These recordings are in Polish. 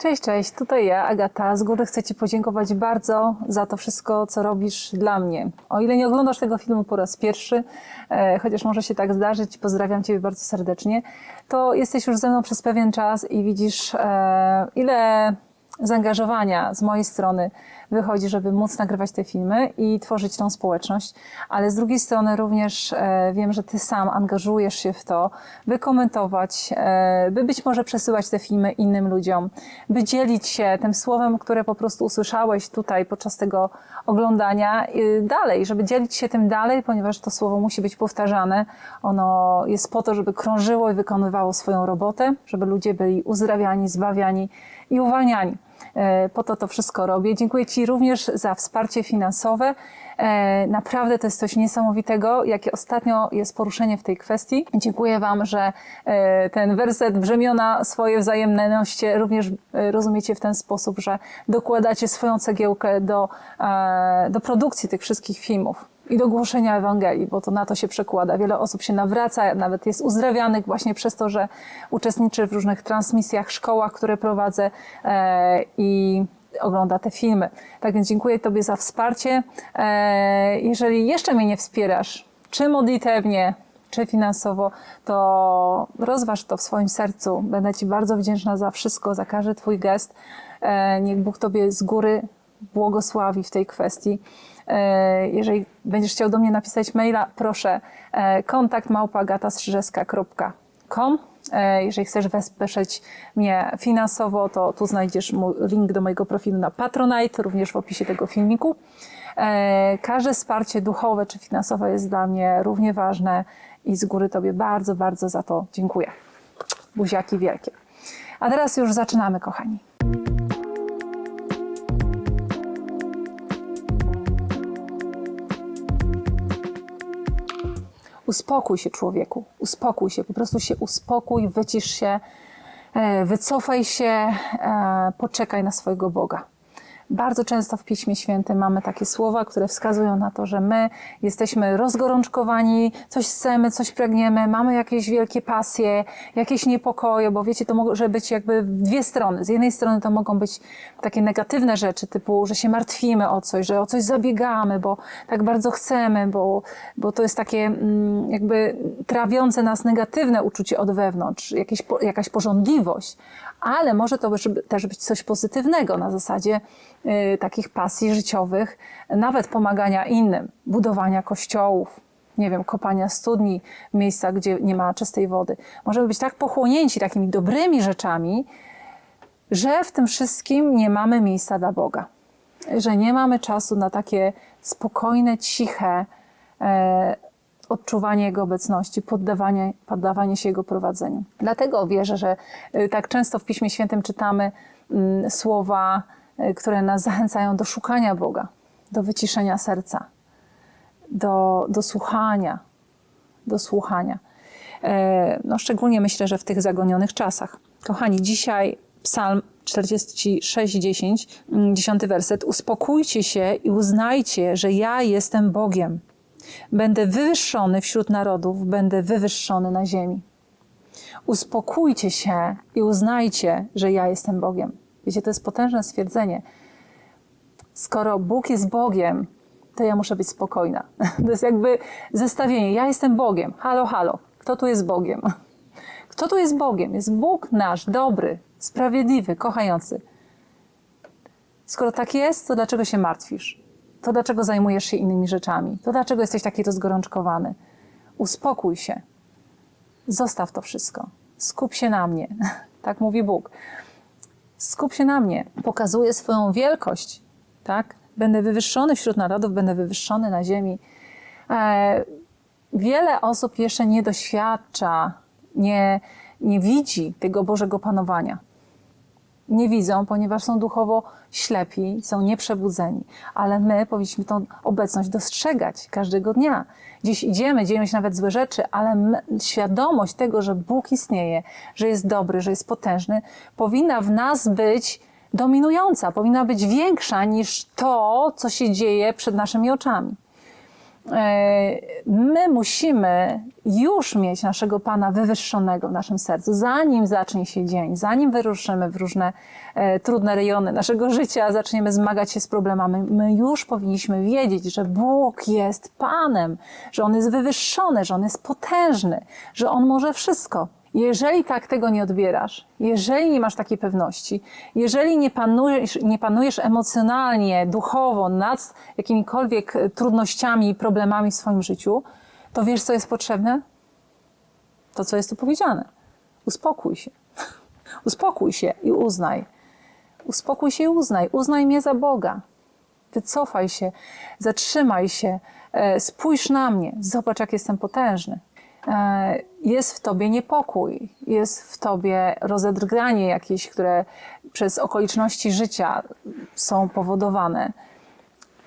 Cześć, cześć, tutaj ja, Agata. Z góry chcę Ci podziękować bardzo za to wszystko, co robisz dla mnie. O ile nie oglądasz tego filmu po raz pierwszy, e, chociaż może się tak zdarzyć, pozdrawiam Ciebie bardzo serdecznie, to jesteś już ze mną przez pewien czas i widzisz, e, ile zaangażowania z mojej strony wychodzi, żeby móc nagrywać te filmy i tworzyć tą społeczność, ale z drugiej strony również e, wiem, że ty sam angażujesz się w to, by komentować, e, by być może przesyłać te filmy innym ludziom, by dzielić się tym słowem, które po prostu usłyszałeś tutaj podczas tego oglądania y, dalej, żeby dzielić się tym dalej, ponieważ to słowo musi być powtarzane. Ono jest po to, żeby krążyło i wykonywało swoją robotę, żeby ludzie byli uzdrawiani, zbawiani i uwalniani. E, Po to to wszystko robię. Dziękuję Ci również za wsparcie finansowe. E, Naprawdę to jest coś niesamowitego, jakie ostatnio jest poruszenie w tej kwestii. Dziękuję Wam, że e, ten werset brzemiona swoje wzajemności również rozumiecie w ten sposób, że dokładacie swoją cegiełkę do, do produkcji tych wszystkich filmów i do głoszenia Ewangelii, bo to na to się przekłada. Wiele osób się nawraca, nawet jest uzdrawianych właśnie przez to, że uczestniczy w różnych transmisjach, szkołach, które prowadzę e, i ogląda te filmy. Tak więc dziękuję Tobie za wsparcie. E, jeżeli jeszcze mnie nie wspierasz, czy modlitewnie, czy finansowo, to rozważ to w swoim sercu. Będę Ci bardzo wdzięczna za wszystko, za każdy Twój gest. E, niech Bóg Tobie z góry błogosławi w tej kwestii. E, Jeżeli będziesz chciał do mnie napisać maila, proszę e, kontakt małpagatastrzyżewska.com. E, Jeżeli chcesz wesprzeć mnie finansowo, to tu znajdziesz link do mojego profilu na Patronite, również w opisie tego filmiku. Każde wsparcie duchowe czy finansowe jest dla mnie równie ważne i z góry Tobie bardzo, bardzo za to dziękuję. Buziaki wielkie. A teraz już zaczynamy, kochani. Uspokój się, człowieku. Uspokój się, po prostu się uspokój, wycisz się, e, wycofaj się, e, poczekaj na swojego Boga. Bardzo często w Piśmie Świętym mamy takie słowa, które wskazują na to, że my jesteśmy rozgorączkowani, coś chcemy, coś pragniemy, mamy jakieś wielkie pasje, jakieś niepokoje, bo wiecie, to może być jakby dwie strony. Z jednej strony to mogą być takie negatywne rzeczy, typu, że się martwimy o coś, że o coś zabiegamy, bo tak bardzo chcemy, bo, bo to jest takie mm, jakby trawiące nas negatywne uczucie od wewnątrz, jakieś, jakaś pożądliwość, ale może to też być coś pozytywnego na zasadzie y, takich pasji życiowych, nawet pomagania innym, budowania kościołów, nie wiem, kopania studni w miejscach, gdzie nie ma czystej wody. Możemy być tak pochłonięci takimi dobrymi rzeczami, że w tym wszystkim nie mamy miejsca dla Boga. Że nie mamy czasu na takie spokojne, ciche e, odczuwanie Jego obecności, poddawanie, poddawanie się Jego prowadzeniu. Dlatego wierzę, że y, tak często w Piśmie Świętym czytamy mm, słowa, y, które nas zachęcają do szukania Boga, do wyciszenia serca, do, do słuchania, do słuchania. E, No, szczególnie myślę, że w tych zagonionych czasach. Kochani, dzisiaj Psalm 46, 10, 10 werset. Uspokójcie się i uznajcie, że ja jestem Bogiem. Będę wywyższony wśród narodów, będę wywyższony na ziemi. Uspokójcie się i uznajcie, że ja jestem Bogiem. Wiecie, to jest potężne stwierdzenie. Skoro Bóg jest Bogiem, to ja muszę być spokojna. To jest jakby zestawienie. Ja jestem Bogiem. Halo, halo. Kto tu jest Bogiem? Kto tu jest Bogiem? Jest Bóg nasz, dobry, sprawiedliwy, kochający. Skoro tak jest, to dlaczego się martwisz? To dlaczego zajmujesz się innymi rzeczami? To dlaczego jesteś taki rozgorączkowany? Uspokój się. Zostaw to wszystko. Skup się na mnie. Tak mówi Bóg. Skup się na mnie. Pokazuję swoją wielkość. Tak? Będę wywyższony wśród narodów, będę wywyższony na ziemi. E, wiele osób jeszcze nie doświadcza, nie, nie widzi tego Bożego panowania. Nie widzą, ponieważ są duchowo ślepi, są nieprzebudzeni. Ale my powinniśmy tą obecność dostrzegać każdego dnia. Gdzieś idziemy, dzieją się nawet złe rzeczy, ale my, świadomość tego, że Bóg istnieje, że jest dobry, że jest potężny, powinna w nas być dominująca, powinna być większa niż to, co się dzieje przed naszymi oczami. E, My musimy już mieć naszego Pana wywyższonego w naszym sercu, zanim zacznie się dzień, zanim wyruszymy w różne e, trudne rejony naszego życia, zaczniemy zmagać się z problemami. My już powinniśmy wiedzieć, że Bóg jest Panem, że On jest wywyższony, że On jest potężny, że On może wszystko. Jeżeli tak tego nie odbierasz, jeżeli nie masz takiej pewności, jeżeli nie panujesz, nie panujesz emocjonalnie, duchowo nad jakimikolwiek e, trudnościami i problemami w swoim życiu, to wiesz, co jest potrzebne? To, co jest tu powiedziane. Uspokój się. Uspokój się i uznaj. Uspokój się i uznaj. Uznaj mnie za Boga. Wycofaj się, zatrzymaj się, e, spójrz na mnie, zobacz, jak jestem potężny. E, Jest w tobie niepokój, jest w tobie rozedrganie jakieś, które przez okoliczności życia są powodowane.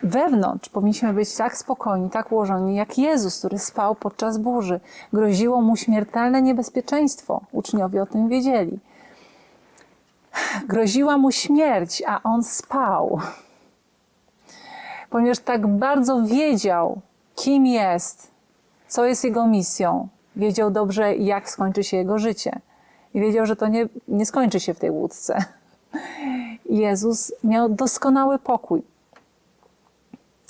Wewnątrz powinniśmy być tak spokojni, tak ułożeni, jak Jezus, który spał podczas burzy. Groziło mu śmiertelne niebezpieczeństwo. Uczniowie o tym wiedzieli. Groziła mu śmierć, a on spał. Ponieważ tak bardzo wiedział, kim jest, co jest jego misją, wiedział dobrze, jak skończy się jego życie. I wiedział, że to nie, nie skończy się w tej łódce. Jezus miał doskonały pokój.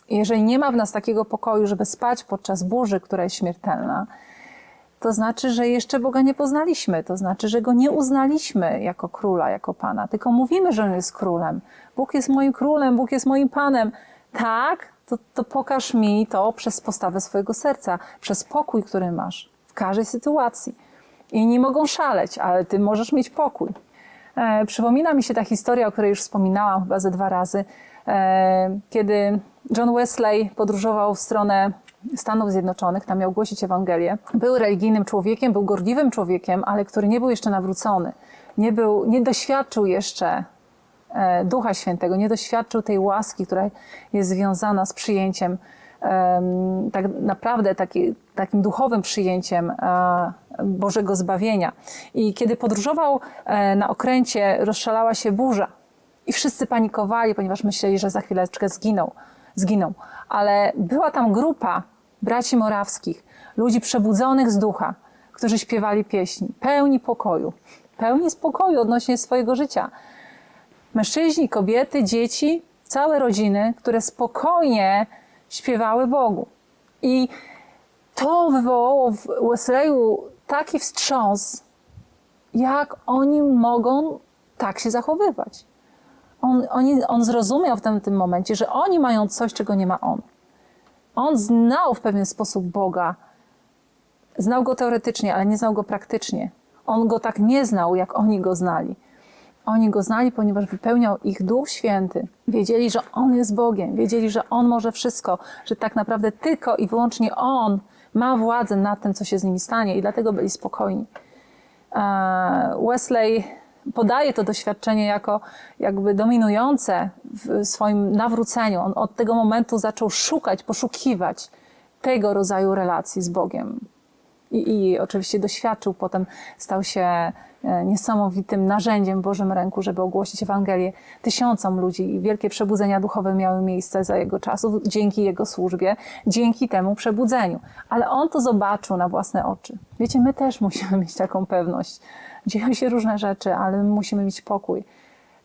Jeżeli nie ma w nas takiego pokoju, żeby spać podczas burzy, która jest śmiertelna, to znaczy, że jeszcze Boga nie poznaliśmy. To znaczy, że Go nie uznaliśmy jako króla, jako Pana. Tylko mówimy, że On jest królem. Bóg jest moim królem, Bóg jest moim Panem. Tak, to, to pokaż mi to przez postawę swojego serca, przez pokój, który masz w każdej sytuacji. Inni mogą szaleć, ale Ty możesz mieć pokój. E, przypomina mi się ta historia, o której już wspominałam chyba ze dwa razy, e, kiedy John Wesley podróżował w stronę Stanów Zjednoczonych, tam miał głosić Ewangelię. Był religijnym człowiekiem, był gorliwym człowiekiem, ale który nie był jeszcze nawrócony. Nie, był, nie doświadczył jeszcze Ducha Świętego, nie doświadczył tej łaski, która jest związana z przyjęciem, em, tak naprawdę taki, takim duchowym przyjęciem e, Bożego zbawienia. I kiedy podróżował e, na okręcie, rozszalała się burza. I wszyscy panikowali, ponieważ myśleli, że za chwileczkę zginą. zginą. Ale była tam grupa braci morawskich, ludzi przebudzonych z ducha, którzy śpiewali pieśni, pełni pokoju, pełni spokoju odnośnie swojego życia. Mężczyźni, kobiety, dzieci, całe rodziny, które spokojnie śpiewały Bogu. I to wywołało w Wesleyu taki wstrząs, jak oni mogą tak się zachowywać. On, oni, on zrozumiał w tym, tym momencie, że oni mają coś, czego nie ma on. On znał w pewien sposób Boga. Znał go teoretycznie, ale nie znał go praktycznie. On go tak nie znał, jak oni go znali. Oni go znali, ponieważ wypełniał ich Duch Święty. Wiedzieli, że On jest Bogiem, wiedzieli, że On może wszystko, że tak naprawdę tylko i wyłącznie On ma władzę nad tym, co się z nimi stanie, i dlatego byli spokojni. E, Wesley podaje to doświadczenie jako jakby dominujące w swoim nawróceniu. On od tego momentu zaczął szukać, poszukiwać tego rodzaju relacji z Bogiem. I, I oczywiście doświadczył, potem stał się niesamowitym narzędziem w Bożym ręku, żeby ogłosić Ewangelię tysiącom ludzi. I wielkie przebudzenia duchowe miały miejsce za jego czasów, dzięki jego służbie, dzięki temu przebudzeniu. Ale on to zobaczył na własne oczy. Wiecie, my też musimy mieć taką pewność. Dzieją się różne rzeczy, ale my musimy mieć pokój.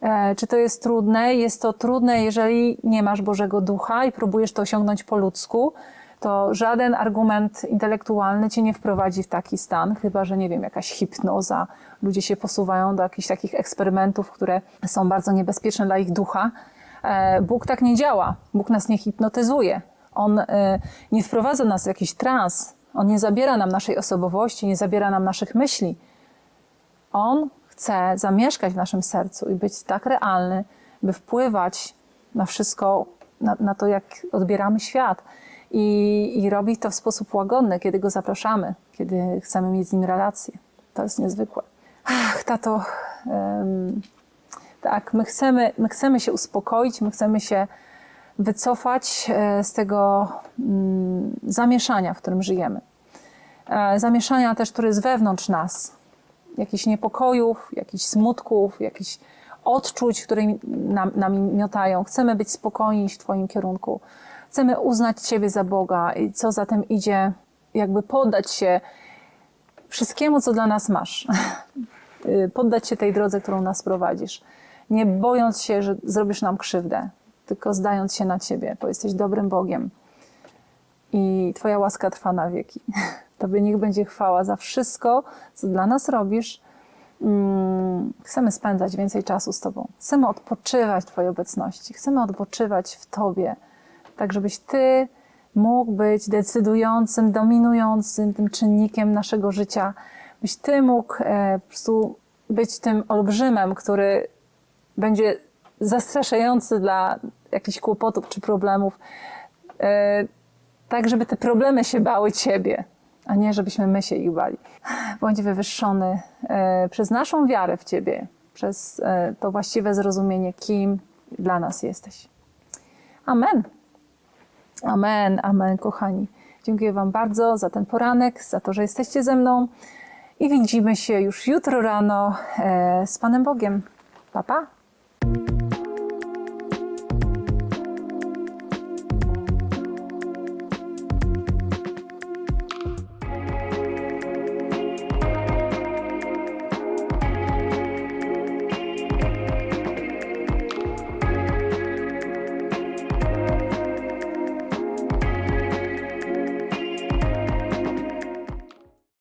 E, Czy to jest trudne? Jest to trudne, jeżeli nie masz Bożego Ducha i próbujesz to osiągnąć po ludzku, to żaden argument intelektualny cię nie wprowadzi w taki stan, chyba że, nie wiem, jakaś hipnoza. Ludzie się posuwają do jakichś takich eksperymentów, które są bardzo niebezpieczne dla ich ducha. E, Bóg tak nie działa. Bóg nas nie hipnotyzuje. On e, nie wprowadza nas w jakiś trans. On nie zabiera nam naszej osobowości, nie zabiera nam naszych myśli. On chce zamieszkać w naszym sercu i być tak realny, by wpływać na wszystko, na, na to, jak odbieramy świat. I, I robi to w sposób łagodny, kiedy go zapraszamy, kiedy chcemy mieć z nim relację. To jest niezwykłe. Ach, tato, em, tak, my chcemy, my chcemy się uspokoić, my chcemy się wycofać e, z tego mm, zamieszania, w którym żyjemy. E, Zamieszania też, które jest wewnątrz nas, jakichś niepokojów, jakichś smutków, jakichś odczuć, które nam, nami miotają. Chcemy być spokojni w Twoim kierunku. Chcemy uznać Ciebie za Boga i co za tym idzie, jakby poddać się wszystkiemu, co dla nas masz. Poddać się tej drodze, którą nas prowadzisz. Nie bojąc się, że zrobisz nam krzywdę, tylko zdając się na Ciebie, bo jesteś dobrym Bogiem i Twoja łaska trwa na wieki. Tobie niech będzie chwała za wszystko, co dla nas robisz. Mm, Chcemy spędzać więcej czasu z Tobą. Chcemy odpoczywać w Twojej obecności. Chcemy odpoczywać w Tobie, tak żebyś Ty mógł być decydującym, dominującym tym czynnikiem naszego życia. Byś Ty mógł e, po prostu być tym olbrzymem, który będzie zastraszający dla jakichś kłopotów czy problemów. E, tak, żeby te problemy się bały Ciebie, a nie żebyśmy my się ich bali. Bądź wywyższony e, przez naszą wiarę w Ciebie, przez to właściwe zrozumienie, kim dla nas jesteś. Amen. Amen, amen, kochani. Dziękuję Wam bardzo za ten poranek, za to, że jesteście ze mną i widzimy się już jutro rano e, z Panem Bogiem. Pa, pa.